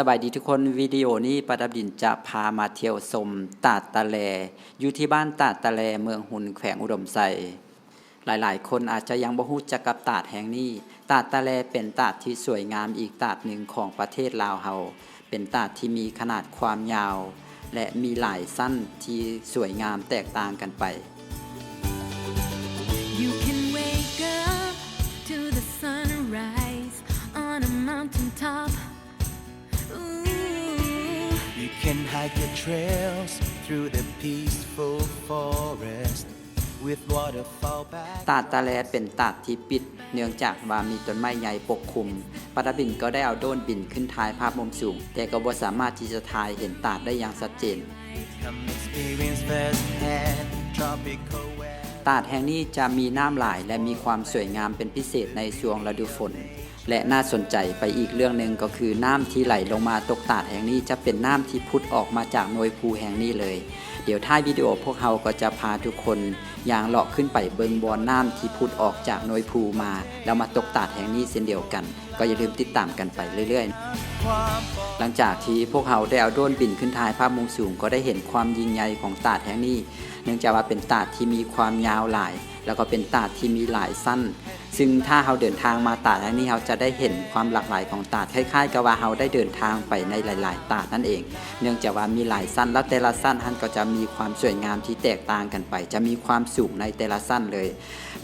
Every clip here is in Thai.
สบายดีทุกคนวิดีโอนี้ประดับดินจะพามาเที่ยวชมตาดตะแล อยู่ที่บ้านตาดตะแลเมืองหุนแขวงอุดมไซหลายๆ คนอาจจะยังบ่ฮู้จักกับตาดแห่งนี้ ตาดตะแลเป็นตาดที่สวยงามอีกตาดหนึ่งของประเทศลาวเฮาเป็นตาดที่มีขนาดความยาว และมีหลายสั้นที่สวยงามแตกต่างกันไป You can wake up to the sunrise on a mountain top. Can hike your trails through the peaceful forest with waterfall back. ตาดตะแลเป็นตาดที่ปิด เนื่องจากว่ามีต้นไม้ใหญ่ปกคลุมปาบินก็ได้เอาโดรนบินขึ้นถ่ายภาพมุมสูง แต่ก็บ่สามารถที่จะถ่ายเห็นตาดได้อย่างชัดเจน Come experience firsthand tropical weather. ตาดแห่งนี้จะมีน้ำหลายและมีความสวยงามเป็นพิเศษในช่วงฤดูฝน และน่าสนใจไปอีกเรื่องหนึ่งก็คือน้ำที่ไหลลงมาตกตาดแห่งนี้จะเป็นน้ำที่พุดออกมาจากหน่วยภูแห่งนี้เลย เดี๋ยวท้ายวิดีโอพวกเราก็จะพาทุกคนอย่างเลาะขึ้นไปเบิงบอนน้ำที่พุดออกจากหน่วยภูมา แล้วมาตกตาดแห่งนี้เช่นเดียวกัน ก็อย่าลืมติดตามกันไปเรื่อย ๆ หลังจากที่พวกเขาได้เอาโดรนบินขึ้นถ่ายภาพมุมสูงก็ได้เห็นความยิ่งใหญ่ของตาดแห่งนี้ เนื่องจากว่าเป็นตาดที่มีความยาวหลาย แล้วก็เป็นตาดที่มีหลายสั้น ซึ่งถ้าเราเดินทางมาตาดแห่งนี้เราจะได้เห็นความหลากหลายของตาดคล้ายๆ กับว่าเราได้เดินทางไปในหลาย ๆ ตาดนั่นเอง เนื่องจากว่ามีหลายสั้นแล้วแต่ละสั้นท่านก็จะมีความสวยงามที่แตกต่างกันไป จะมีความสูงในแต่ละสั้นเลย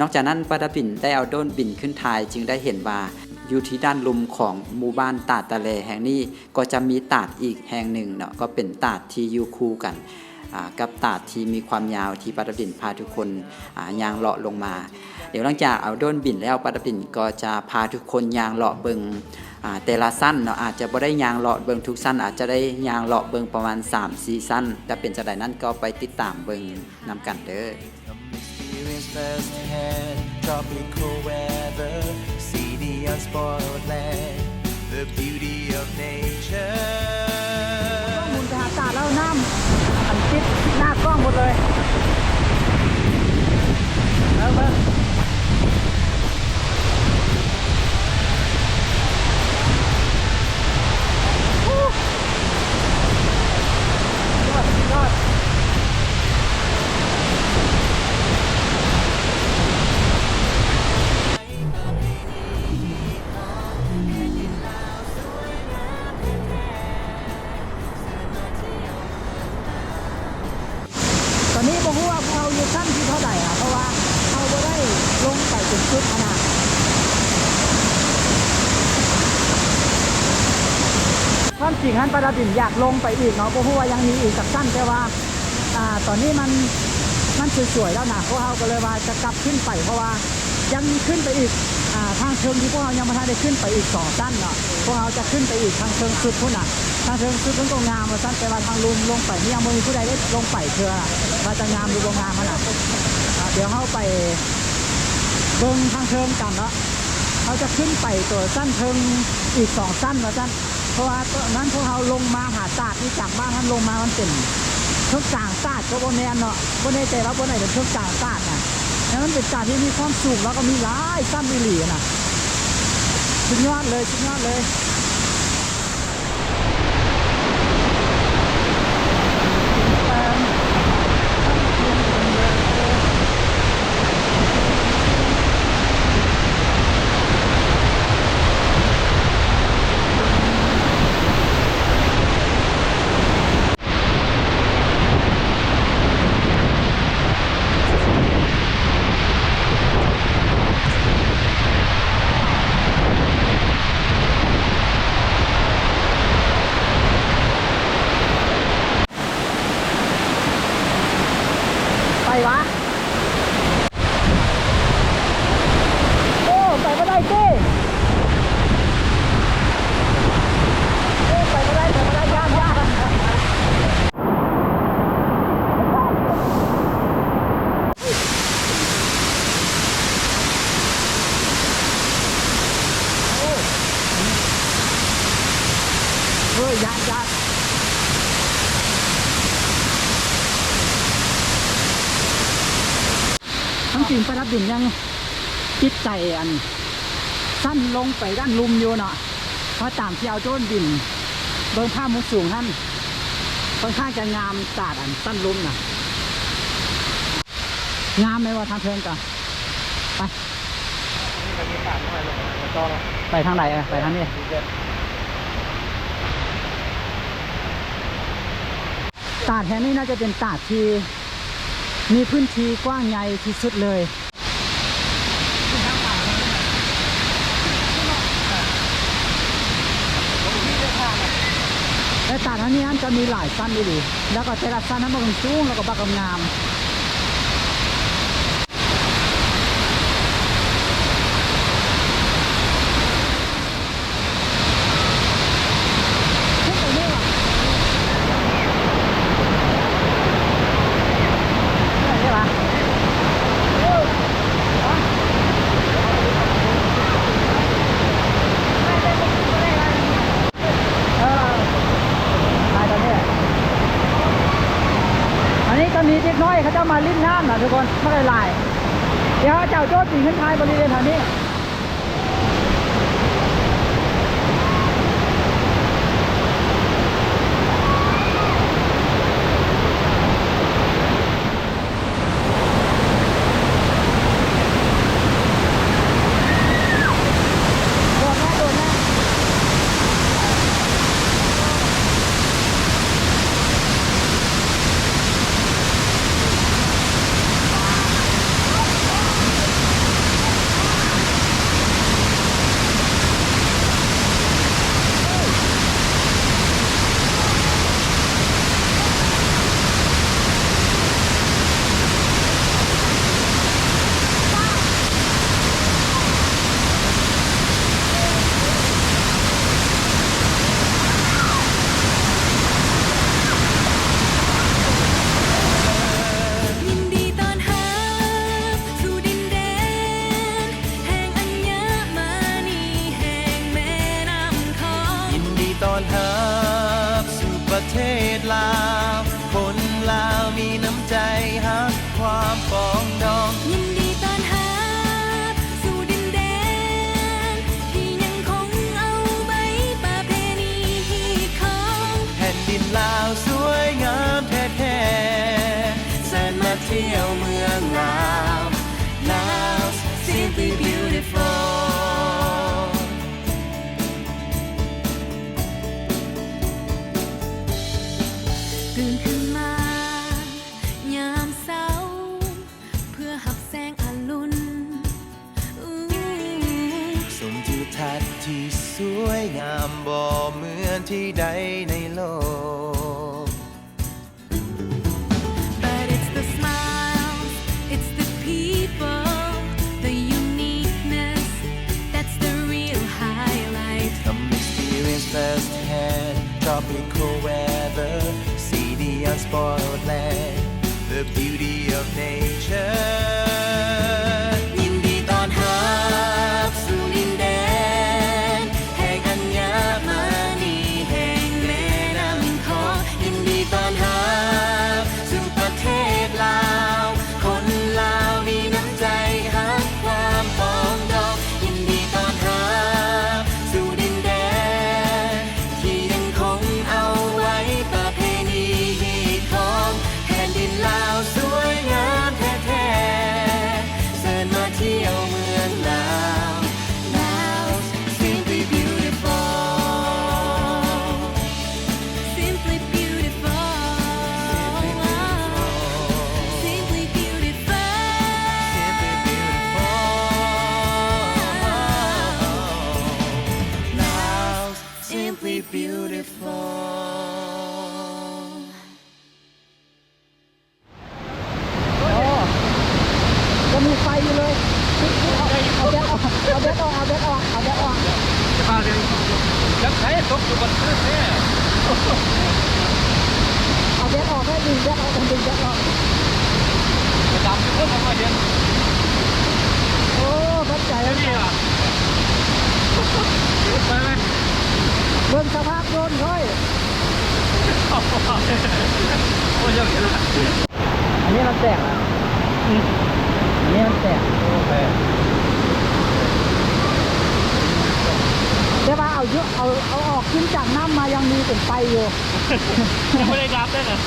นอกจากนั้นปาดาบินได้เอาโดรนบินขึ้นทายจึงได้เห็นว่าอยู่ที่ด้านลุมของหมู่บ้านตาดตะเลแห่งนี้ก็จะมีตาดอีกแห่งหนึ่งเนาะก็เป็นตาดที่อยู่คู่กันกับตาดที่มีความยาวที่ปาดาบินพาทุกคนอ่ายางเลาะลงมา เดี๋ยวหลังจากเอาโดรนบินแล้วปาดาบินก็จะพาทุกคนยางเลาะเบิงแต่ละสั้นเนาะอาจจะบ่ได้ยางเลาะเบิงทุกสั้นอาจจะได้ยางเลาะเบิงประมาณ3-4สั้นแต่เป็นจะไดนั้นก็ไปติดตามเบิงนำกันเด้อ tropical weather. See the unspoiled land, the beauty of nature. มูลไปหาตาแล้วน้ำอันติดหน้ากล้องหมดเลยเความจริงท่านประดินอยากลงไปอีกเนาะเพราะว่ายังมีอีกกับสั้นแต่ว่าอ่าตอนนี้มันมันสวยๆแล้วนะพวกเราก็เลยว่าจะกลับขึ้นไปเพราะว่ายังขึ้นไปอีกอ่าทางเชิงที่พวกเรายังไม่ทันได้ขึ้นไปอีกสองสั้นเนาะพวกเราจะขึ้นไปอีกทางเชิงสุดพุ่นน่ะทางเชิงสุดมันก็งามมาสั้นแต่ว่าทางลุมลงไปนี่ยังไม่มีผู้ใดได้ลงไปเชื่อว่าจะงามหรือบ่งามมันน่ะอ่าเดี๋ยวเราไปเบิ่งทางเชิงกันเนาะเขาจะขึ้นไปตัวสั้นเชิงอีกสองสั้นมาสั้น เพราะว่าตอนนั้นพวกเราลงมาหาศาสตร์ที่จากบ้านท่านลงมามันเป็นเชิงกลางศาสตร์ก็บนแนนเนาะบนในใจว่าบนไหนเป็นเชิงกลางศาสตร์นะแล้วมันเป็นศาสตร์ที่มีความสูงแล้วก็มีหลายสั้นมีหลีนะสุดยอดเลยสุดยอดเลย อันสั้นลงไปด้านลุมอยู่เนาะเพราะตามที่เอาโจนดิน เบิ้งภาพมุมสูงท่านค่อนข้างจะงามตาดอันสั้นลุมนะงามไหมว่าทางเพลินก่อนไปไปทางไหนเออไปทางนี้ตาดแห่งนี้น่าจะเป็นตาดที่มีพื้นที่กว้างใหญ่ที่สุดเลย นั้นนี่อันจะมีหลายสั้นดีดีแล้วก็แต่ละสั้นนั้นบางสูงแล้วก็บางงาม โจทย์ตีขึ้นท้ายบริเวณแถวนี้ เทศลา ขึ้นจากน้ำมายังมีเป็นไปอยู่ยังไม่ได้รับด้วยนะ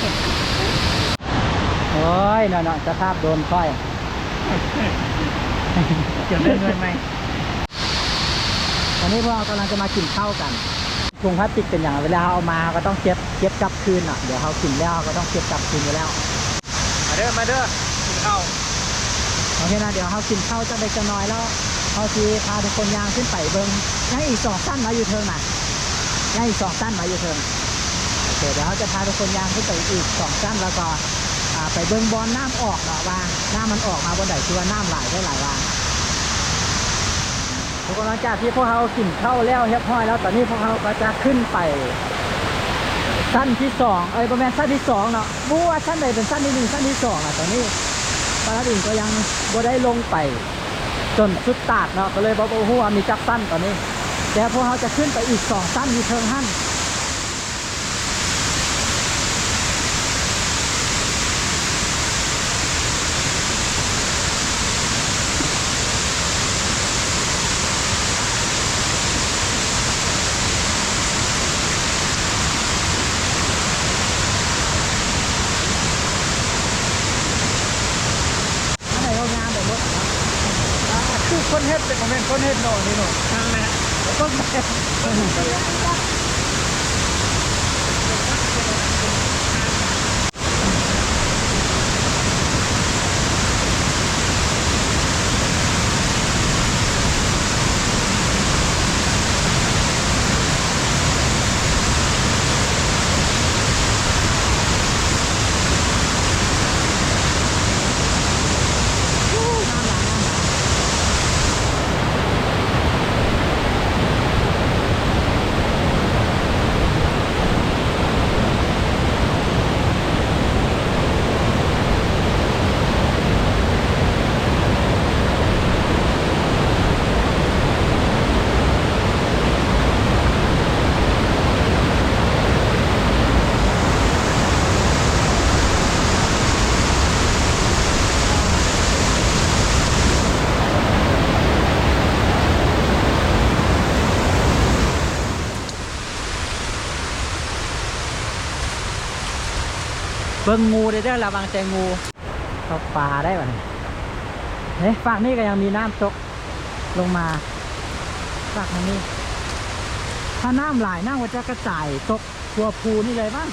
โอ้ยเนาะๆสภาพโดนค่อยเกี่ยวเรื่องเงินไหมตอนนี้พวกเรากำลังจะมากินข้าวกันถุงพลาสติกเป็นอย่างไรเวลาเอามาก็ต้องเก็บเก็บกลับคืนอะ เดี๋ยวเขากินแล้วก็ต้องเก็บกลับคืนอยู่แล้ว มาเด้อ มาเด้อ กินข้าวโอเคนะเดี๋ยวเขากินข้าวจะได้จะน้อยแล้วเขาทีพาทุกคนย่างขึ้นไปเบิ้งยังอีกสองสั้นมาอยู่เทิงน่ะ ยังอีกสองสั้นมาอยู่เทิงโอเคเดี๋ยวเขาจะพาทุกคนยางขึ้นไปอีกสองสั้นแล้วก็ไปเบิ้งบอลน้ำออกเนาะว่าน้ำมันออกมาบนไหนคือว่าน้ำไหลได้หลายวันทุกคนหลังจากที่พวกเขากินข้าวแล้วเรียบร้อยแล้วตอนนี้พวกเขาก็จะขึ้นไปสั้นที่สองเอ้ยประมาณสั้นที่สองเนาะบูว่าสั้นใดเป็นสั้นที่หนึ่งสั้นที่สองอะตอนนี้ปลาดินก็ยังบ่ได้ลงไป จนสุดตาดเนาะก็เลยบอกว่ามีจักสั้นตอนนี้ แต่พวกเขาจะขึ้นไปอีกสองสั้นมีเทิงหั่นอันไหนเขางามแบบว่าอ่าคือคนเฮ็ดเป็นคนเฮ็ดคนเฮ็ดโน่นนี่โน่ น บิ่งงูได้เด้อระวังใจงูเข้าปลาได้ป่ะเนี่ยเฮ้ยฝั่งนี้ก็ยังมีน้ำตกลงมาฝั่งนี้ ถ้าน้ำหลน้ำก็จะกระจายตกทัวภูนี่เลยบ้าง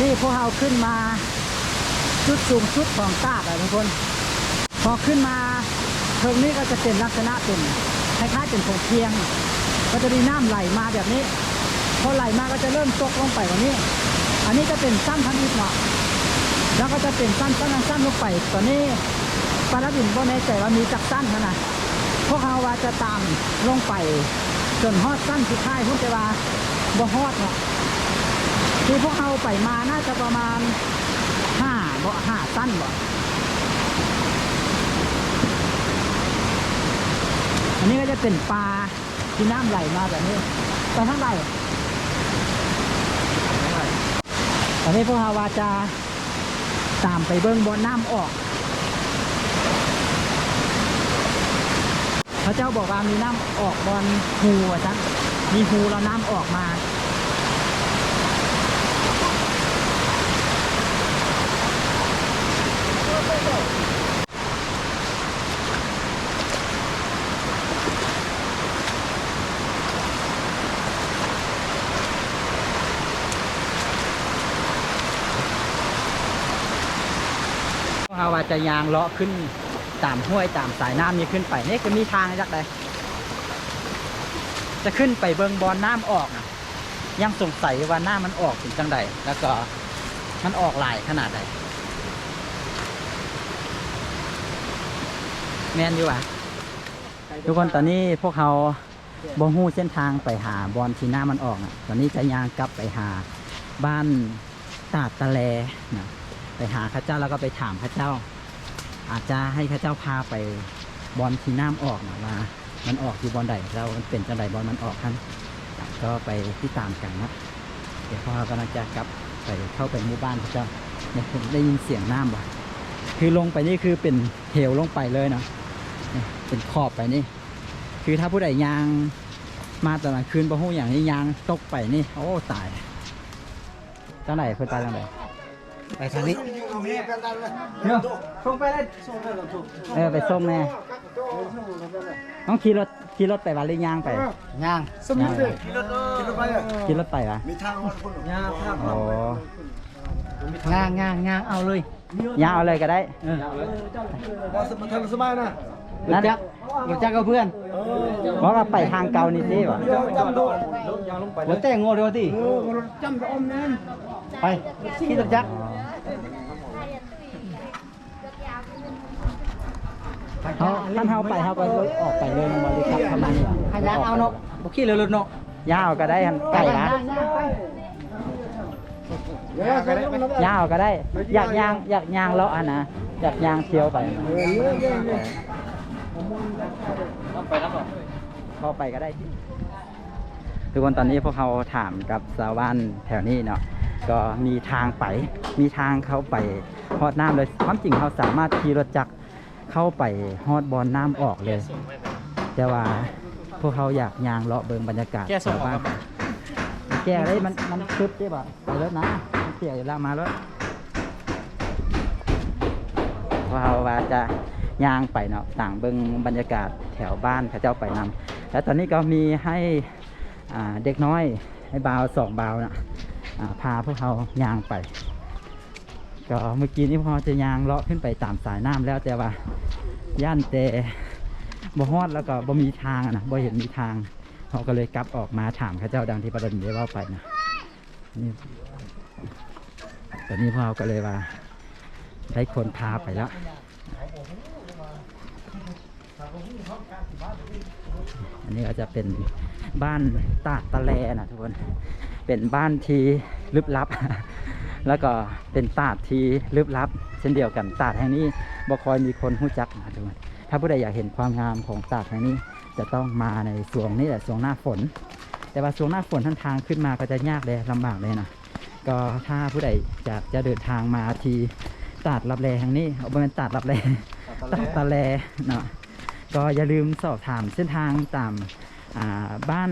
นี้พวกเราขึ้นมาจุดสูงสุดของตาดอะทุกคน พอขึ้นมาเทิงนี้ก็จะเป็นลักษณะเป็นคล้ายๆเป็นผงเพียง ก็จะมีน้ำไหลมาแบบนี้ พอไหลมาก็จะเริ่มตกลงไปกว่านี้ อันนี้จะเป็นสั้นทันอีกเนาะแล้วก็จะเป็นสั้นสั้นสั้นลงไปตอนนี้ปลาบินก็แน่ใจว่ามีจักสั้นนะนะพวกเราว่าจะตามลงไป จนฮอดสั้นสุดท้ายพุ่นแต่ว่าบ่ฮอดเนาะ ที่พวกเราไปมาน่าจะประมาณห้าบ่ห้าสั้นบ่อันนี้ก็จะเป็นปลาที่น้ำไหลมาแบบนี้ไปทางไหนตอนนี้พวกเราวาจะตามไปเบิ้งบนน้ำออกพระเจ้าบอกว่ามีน้ำออกบนหูอะจ๊ะมีหูแล้วน้ำออกมา พวกเราว่า จะยางเลาะขึ้นตามห้วยตามสายน้ำนี้ขึ้นไปนี่คือมีทางจากใดจะขึ้นไปเบิงบอลน้ำออกนะยังสงสัยว่าน้ำมันออกถึงจังใดแล้วก็มันออกหลายขนาดใดแมนอยู่อะทุกคนตอนนี้พวกเขาบ่ฮู้เส้นทางไปหาบอลที่น้ำมันออกนะตอนนี้จะยางกลับไปหาบ้านตาดตะแลนะไปหาข้าเจ้าแล้วก็ไปถามข้าเจ้า อาจจะให้ข้าเจ้าพาไปบอลที่น้ำออกนะว่ามันออกอยู่บอลใดเรามันเป็นจังใดบอลมันออกท่านก็ไปที่ตามกันนะเดี๋ยวพ่อกำลังจะกลับไปเข้าไปหมู่บ้านข้าเจ้าเนี่ยผมได้ยินเสียงน้ำว่ะคือลงไปนี่คือเป็นเหวลงไปเลยเนาะเป็นขอบไปนี่ คือถ้าผู้ใดยางมาตอนกลางคืนประหูอย่างนี้ยางตกไปนี่ โอ้ตายจังไหนเพื่อนตายจังไหน ไปทางนี้เดี๋ยวส่งไปเลยเออไปส่งแน่ต้องขี่รถขี่รถไปวันหรือย่างไปย่างสมิธขี่รถไปขี่รถไปวะมีทางโอ้ย่างย่างย่างเอาเลยย่างเอาเลยก็ได้เออมาทำสบายนะ นั่นรู้จักกับเพื่อนบอกว่าไปทางเก่านี่สิวะจำโดนยางลงไปหัวแต่งโง่เดียวที่จำอมแน่นไปขี่รถจักรเขาท่านเฮาไปเฮาก็ออกไปเลยมันบริกรรมเข้ามานี่ขยางเอาเนาะบุกี้เลยรถเนาะยาวก็ได้หันไก่ละยาวก็ได้ อยากยางอยากยางเลาะอะนะอยากยางเที่ยวไป เข้าไปก็ได้ทุกคนตอนนี้พวกเขาถามกับชาวบ้านแถวนี้เนาะก็มีทางไป มีทางเข้าไปฮอดน้ำเลย ความจริงเขาสามารถขี่รถจักรเข้าไปฮอดบอลน้ำออกเลย แต่ว่าพวกเขาอยากยางเลาะเบิงบรรยากาศชาวบ้านแก่เลยมันมันคึบใช่ป่ะไปรถนะมันเปียกอยู่แล้วมารถพวกเขาว่าจะ ยางไปเนาะต่างเบิงบรรยากาศแถวบ้านเขาเจ้าไปนำแล้วตอนนี้ก็มีให้เด็กน้อยให้บาวสองบาวนะอ่าพาพวกเขายางไป ก็เมื่อกี้นี้พวกเขาจะยางเลาะขึ้นไปตามสายน้ำแล้วแต่ว่าย่านแต่บ่ฮอดแล้วก็บ่มีทางนะบ่เห็นมีทางเขาก็เลยกลับออกมาถามข้าเจ้าดังที่ประเด็นได้ว่าไปนะนี่ตอนนี้พวกเราก็เลยว่าได้คนพาไปแล้ว อันนี้ก็จะเป็นบ้านตาดตะแลนะทุกคน เป็นบ้านที่ลึกลับ แล้วก็เป็นตาดที่ลึกลับ เช่นเดียวกันตาดแห่งนี้บ่คอยมีคนรู้จักนะทุกคน ถ้าผู้ใดอยากเห็นความงามของตาดแห่งนี้จะต้องมาในช่วงนี้แหละช่วงหน้าฝน แต่ว่าช่วงหน้าฝนท่านทางขึ้นมาก็จะยากเลยลำบากเลยนะก็ถ้าผู้ใดอยากจะเดินทางมาที่ตาดรับแลแห่งนี้เอาเป็นตาดรับแลตาดตะแลเนาะ ก็อย่าลืมสอบถามเส้นทางตามอ่าบ้าน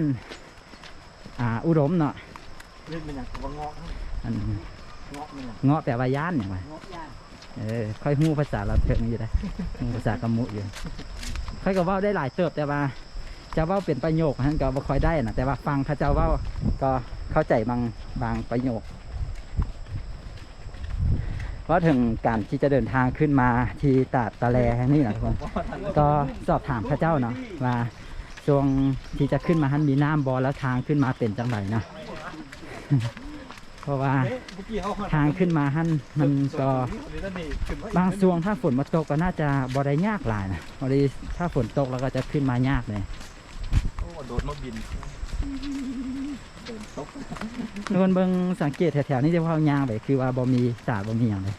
อ่าอุดมเนาะเล่นเป็นอย่างว่างอกอันงอกมันเงาะแปลว่าย่านอย่างไรเออค่อยหู้ภาษาเราเถิงอยู่ได้หู้ภาษากำมุอยู่ค่อยก็เว่าได้หลายเติบแต่ว่าจะเว่าเป็นประโยคนั้นก็บ่ค่อยได้นะแต่ว่าฟังเขาเจ้าเว่าก็เข้าใจบางบางประโยค ว่าถึงการที่จะเดินทางขึ้นมาที่ตาดตะแลนี้นะทุกคนก็สอบถามพระเจ้าเนาะว่าช่วงที่จะขึ้นมาหันมีน้ำบอแล้วทางขึ้นมาเป็นจังไรนะเพราะว่าทางขึ้นมาหันมันก็บางช่วงถ้าฝนมาตกก็น่าจะบ่ได้ยากหลายนะพอดีถ้าฝนตกแล้วก็จะขึ้นมายากเลยโอ้โดดมาบิน นวลเบิงสังเกตแถวๆนี้ที่เขายางไปคือว่าบ่มีตาบ่มีอย่างเลย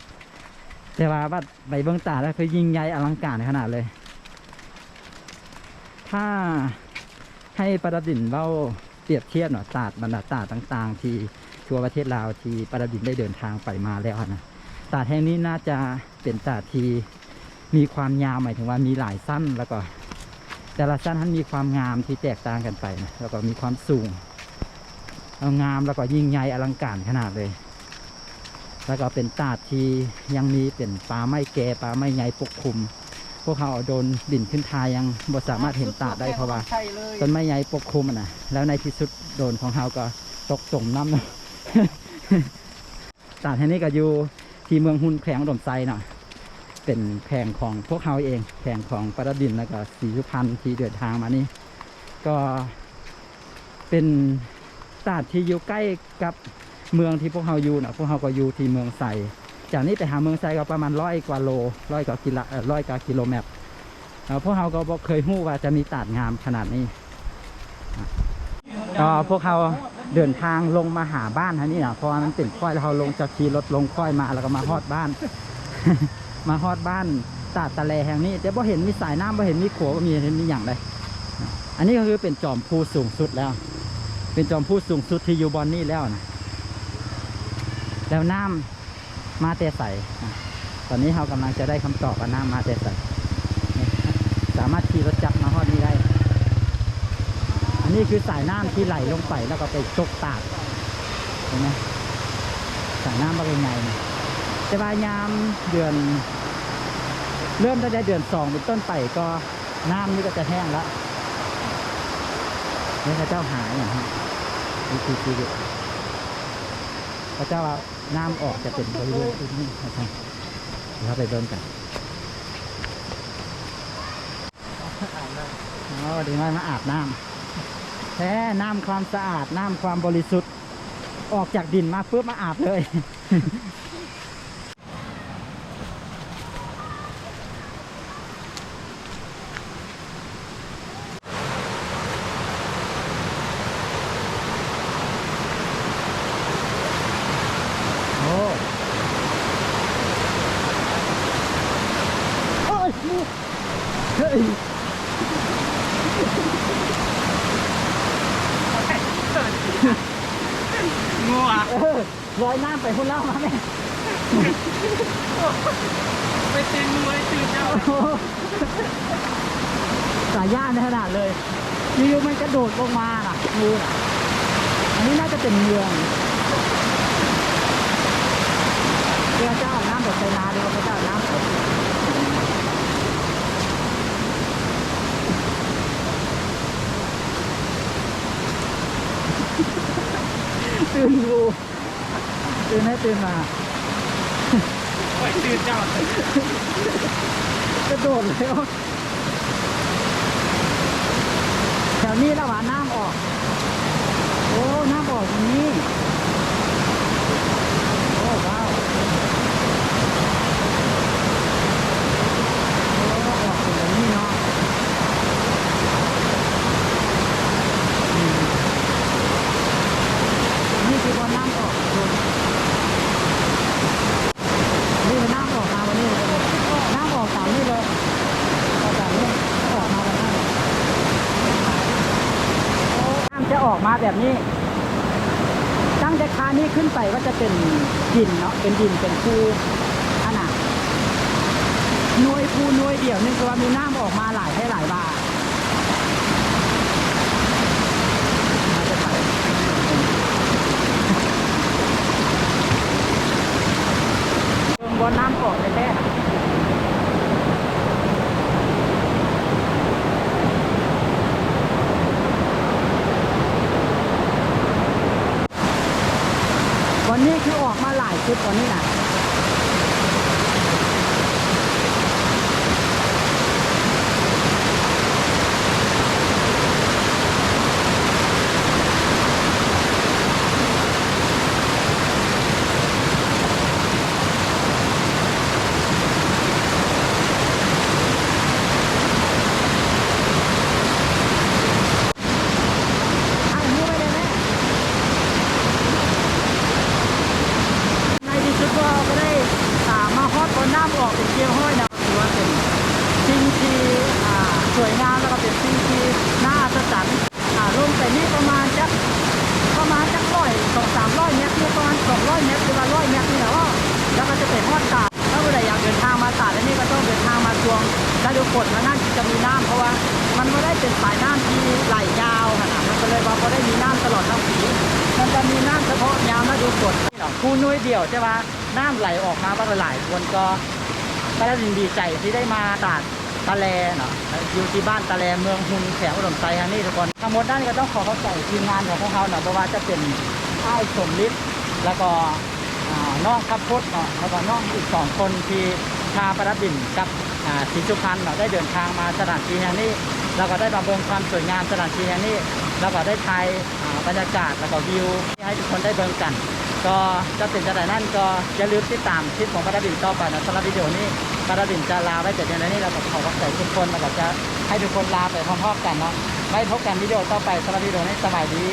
แต่ว่าบัดไปเบิงตาแล้วคือยิ่งใหญ่อลังการขนาดเลย ถ้าให้ประดินเบ้าเปรียบเทียบเนาะตาดบรรดาตาดต่าง ๆ ที่ทั่วประเทศลาวที่ประดินได้เดินทางไปมาแล้วนะตาดแห่งนี้น่าจะเป็นตาดที่มีความยาวหมายถึงว่ามีหลายสั้นแล้วก็ แต่ละสั้นนั้นมีความงามที่แตกต่างกันไปนะแล้วก็มีความสูง งามแล้วก็ยิ่งใหญ่อลังการขนาดเลย แล้วก็เป็นตาดที่ยังมีเป็นป่าไม้แก่ป่าไม้ใหญ่ปกคลุม พวกเขาเอาโดนดินขึ้นทายังบ่สามารถเห็นตาดได้เพราะว่าต้นไม้ใหญ่ปกคลุมอะนะแล้วในที่สุดโดนของเขาก็ตกจมน้ำเนาะตาดแห่งนี้ก็อยู่ที่เมืองหุนแขวงอุดมไซเนาะเป็นแข่งของพวกเขาเองแข่งของประดับดินแล้วก็สีสุพรรณที่เดินทางมานี่ก็เป็น ตาดที่อยู่ใกล้กับเมืองที่พวกเราอยู่นะพวกเราก็อยู่ที่เมืองไซจากนี้ไปหาเมืองไซก็ประมาณร้อยกว่าโลร้อยกว่ากิโลร้อยกว่ากิโลเมตรพวกเราก็บ่เคยหู้ว่าจะมีตาดงามขนาดนี้ก็พวกเราเดินทางลงมาหาบ้านฮะนี่นะเพราะว่ามันเป็นค่อยแล้วเราลงจากขี่รถลงค่อยมาแล้วก็มาฮอดบ้าน มาฮอดบ้านตาดตะแลแห่งนี้แต่บ่เห็นมีสายน้ำบ่เห็นมีขัวบ่มีเห็นมีอย่างใดอันนี้ก็คือเป็นจอมภูสูงสุดแล้ว เป็นจอมพูดสูงสุดที่อยู่บอนนี่แล้วนะแล้วน้ำมาแต่ใสนะตอนนี้เรากำลังจะได้คำตอบว่าน้ำมาแต่ใส่สามารถขี่รถจักรมาฮอดนี้ได้ อันนี้คือสายน้ำที่ไหลลงไปแล้วก็ไปตกตาดเห็นไหมสายน้ำมาเป็นไงนะแต่ว่ายามเดือน เริ่มตั้งแต่เดือนสองเป็นต้นไปก็น้ำนี่ก็จะแห้งแล้วนี่พระเจ้าหายอย่างนี้ นี่คือชีวิตพระเจ้าว่าน้ำออกจะเป็นบริเวณที่นี่นะครับเราไปเบิ่งกันอ๋อดีมากมาอาบน้ำแท้น้ำความสะอาดน้ำความบริสุทธิ์ ออกจากดินมาปุ๊บมาอาบเลย โอ้โอ้ยเฮ้ยงัวเออลอย น้ำไปพุ่นเล่ามาแม่ไปตีนมวยตื่นเจ้าโอ้โหสายย่านในขนาดเลยอยู่ๆมันกระโดดลงมาน่ะงูน่ะอันนี้น่าจะเป็นเมืองเรือเจ้าอาบน้ำแบบไซนาดีกว่าพระเจ้าอาบน้ำแบบตื่นงู ตื่นให้ตื่นมาไปตื่นเจ้ากระโดดเลยอะแถวนี้แล้วว่าน้ำออก โอ้ น้ำออกตรงนี้ โอ้ว้าวโอ้ออกเป็นแบบนี้เนาะอืมนี่คือว่าน้ำออกทุกคนนี่คือน้ำออกมาวันนี้เลยน้ำออกตามนี่เลยออกตามนี้ออกมาแบบนั้นโอ้น้ำจะออกมา แบบนี้ ตั้งแต่คานี้ขึ้นไปก็จะเป็นดินเนาะเป็นดินเป็นภูขนาดหน่วยภูหน่วยเดียวนี่คือว่ามีน้ำออกมาหลายให้หลายบาทเบิ่งบนน้ำออกแท้ๆวันนี้ คือออกมาหลายชุดวันนี้นะ ดูฝนเนาะคูน้อ ยเดียวใช่ปะน้ำไหลออกมาบ้างหลายคนก็ก็ได้ดีใจที่ได้มาตาดตะแลเนาะอยู่ที่บ้านตะแลเมืองหุนแขวงอุดมไซฮะนี่ทุกคนทั้งหมดนั่นก็ต้องขอเข้าใจทีมงานของพวกเขาเนาะเพราะว่าจะเป็นอ้ายสมฤทธิ์แล้วก็น้องขับพดเนาะแล้วก็น้องอีกสองคนที่พาประดับบินกับอ่าศรีสุพรรณเนาะได้เดินทางมาสถานที่แห่งนี้แล้วก็ได้มาเบิ่งความสวยงามสถานที่แห่งนี้แล้วก็ได้ถ่ายบรรยากาศแล้วก็วิวให้ทุกคนได้เบิ่งกัน ก็จะเป็นจะไหนนั่นก็อย่าลืมติดตามคลิปของปาราบินต่อไปนะสำหรับวิดีโอนี้ปาราบินจะลาไว้แต่เพียงเท่านี้เราก็ขอขอบใจทุกคนแล้วก็จะให้ทุกคนลาไปพร้อมๆกันเนาะไว้พบกันวิดีโอต่อไปสำหรับวิดีโอนี้สบายดี